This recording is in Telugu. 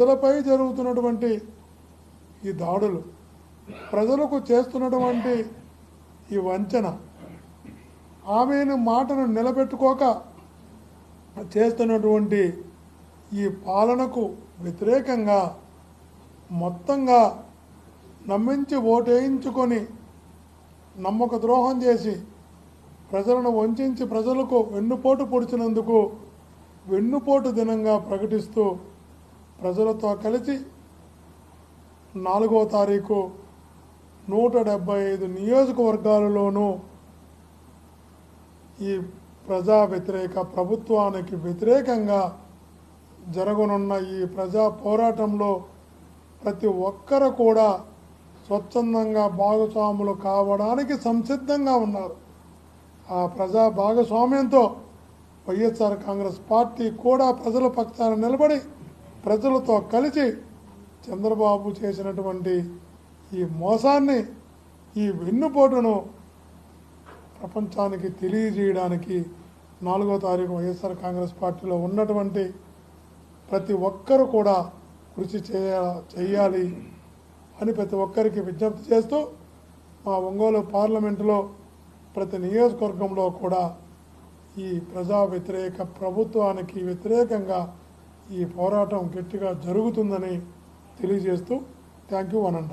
ప్రజలపై జరుగుతున్నటువంటి ఈ దాడులు ప్రజలకు చేస్తున్నటువంటి ఈ వంచన ఆమెను మాటను నిలబెట్టుకోక చేస్తున్నటువంటి ఈ పాలనకు వ్యతిరేకంగా మొత్తంగా నమ్మించి ఓటేయించుకొని నమ్మక ద్రోహం చేసి ప్రజలను వంచి ప్రజలకు వెన్నుపోటు పొడిచినందుకు వెన్నుపోటు దినంగా ప్రకటిస్తూ ప్రజలతో కలిసి నాలుగో తారీఖు నూట డెబ్బై ఐదు నియోజకవర్గాలలోనూ ఈ ప్రజా వ్యతిరేక ప్రభుత్వానికి వ్యతిరేకంగా జరగనున్న ఈ ప్రజా పోరాటంలో ప్రతి ఒక్కరు కూడా స్వచ్ఛందంగా భాగస్వాములు కావడానికి సంసిద్ధంగా ఉన్నారు. ఆ ప్రజా భాగస్వామ్యంతో వైఎస్ఆర్ కాంగ్రెస్ పార్టీ కూడా ప్రజల పక్షాన నిలబడి ప్రజలతో కలిసి చంద్రబాబు చేసినటువంటి ఈ మోసాన్ని ఈ వెన్నుపోటును ప్రపంచానికి తెలియజేయడానికి నాలుగో తారీఖు వైఎస్ఆర్ కాంగ్రెస్ పార్టీలో ఉన్నటువంటి ప్రతి ఒక్కరు కూడా కృషి చేయ చేయాలి అని ప్రతి ఒక్కరికి విజ్ఞప్తి చేస్తూ మా ఒంగోలు పార్లమెంటులో ప్రతి నియోజకవర్గంలో కూడా ఈ ప్రజా వ్యతిరేక ప్రభుత్వానికి వ్యతిరేకంగా ఈ పోరాటం గట్టిగా జరుగుతుందని తెలియజేస్తూ థ్యాంక్ యూ అనంటాం.